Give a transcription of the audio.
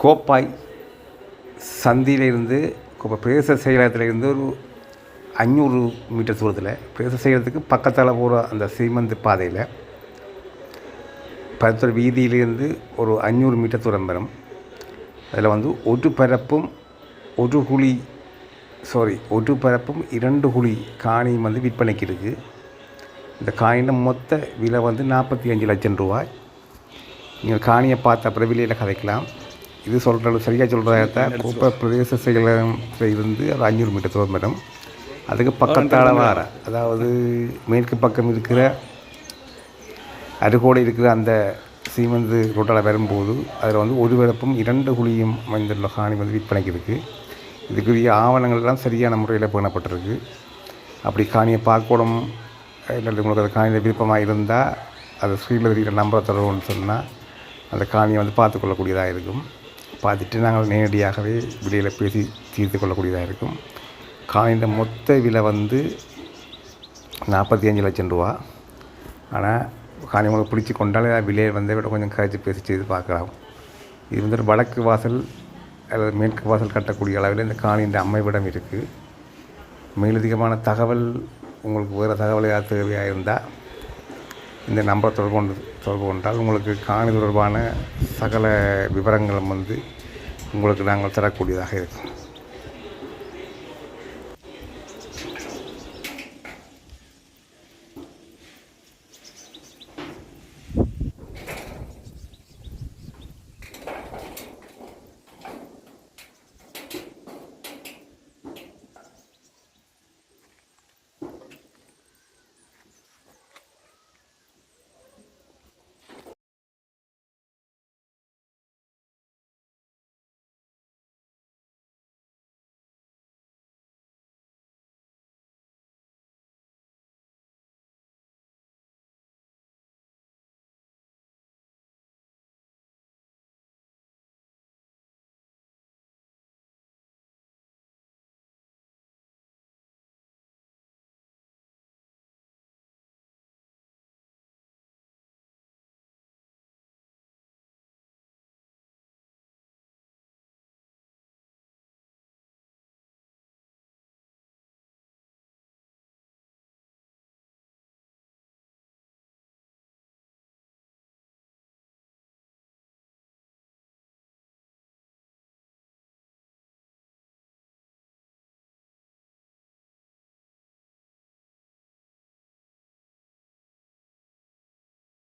கோப்பாய் சந்தியிலிருந்து கோப்பை பிரதேச செயலகத்திலிருந்து ஒரு அஞ்சூறு மீட்டர் தூரத்தில் பிரதேச செயலகத்துக்கு பக்கத்தால் போகிற அந்த சீமந்து பாதையில் பருத்தூர் வீதியிலிருந்து ஒரு அஞ்சூறு மீட்டர் தூரம் வரும். அதில் வந்து ஒரு பரப்பும் ஒரு குழி சாரி ஒரு பரப்பும் இரண்டு குழி காணியும் வந்து விற்பனைக்கு இருக்குது இந்த காயின் மொத்த விலை வந்து நாற்பத்தி அஞ்சு லட்சம் ரூபாய். நீங்கள் காணியை பார்த்த அப்புறம் விலையில் கதைக்கலாம். இது சொல்கிறது சரியாக சொல்கிறதா குப்பை பிரதேச இருந்து ஒரு அஞ்சூறு மீட்டர் தூரம் வரும் அதுக்கு பக்கத்தால் வார அதாவது மேற்கு பக்கம் இருக்கிற அருகோடு இருக்கிற அந்த சீமந்து ரோட்டால் வரும்போது அதில் வந்து ஒரு விளப்பும் இரண்டு குழியும் அமைந்துள்ள காணி வந்து விற்பனைக்கு இருக்குது இதுக்குரிய ஆவணங்கள்லாம் சரியான முறையில் பேணப்பட்டிருக்கு. அப்படி காணியை பார்க்கணும். இல்லை உங்களுக்கு அந்த காணியில் விருப்பமாக இருந்தால் அது ஸ்க்ரீனில் இருக்கிற நம்பரை தொடர்புன்னு சொன்னால் அந்த காணியை வந்து பார்த்துக்கொள்ளக்கூடியதாக இருக்கும். பார்த்துட்டு நாங்கள் நேரடியாகவே விலையில் பேசி தீர்த்து கொள்ளக்கூடியதாக இருக்கும். காணியின் மொத்த விலை வந்து நாற்பத்தி அஞ்சு லட்சம் ரூபா. ஆனால் காணி உங்களுக்கு பிடிச்சி கொண்டாலே விலையை வந்த விட கொஞ்சம் கழிச்சு பேசி செய்து பார்க்கலாம். இது வந்து வடக்கு வாசல் அல்லது மேற்கு வாசல் கட்டக்கூடிய அளவில் இந்த காணியின் அமைவிடம் இருக்குது மேலதிகமான தகவல் உங்களுக்கு வேறு தகவல் ஏதாவது தேவையாக இருந்தால் இந்த நம்பரை தொடர்பு கொண்டு தொடர்பு கொண்டால் உங்களுக்கு காணி தொடர்பான சகல விவரங்களும் வந்து உங்களுக்கு நாங்கள் தரக்கூடியதாக இருக்கும்.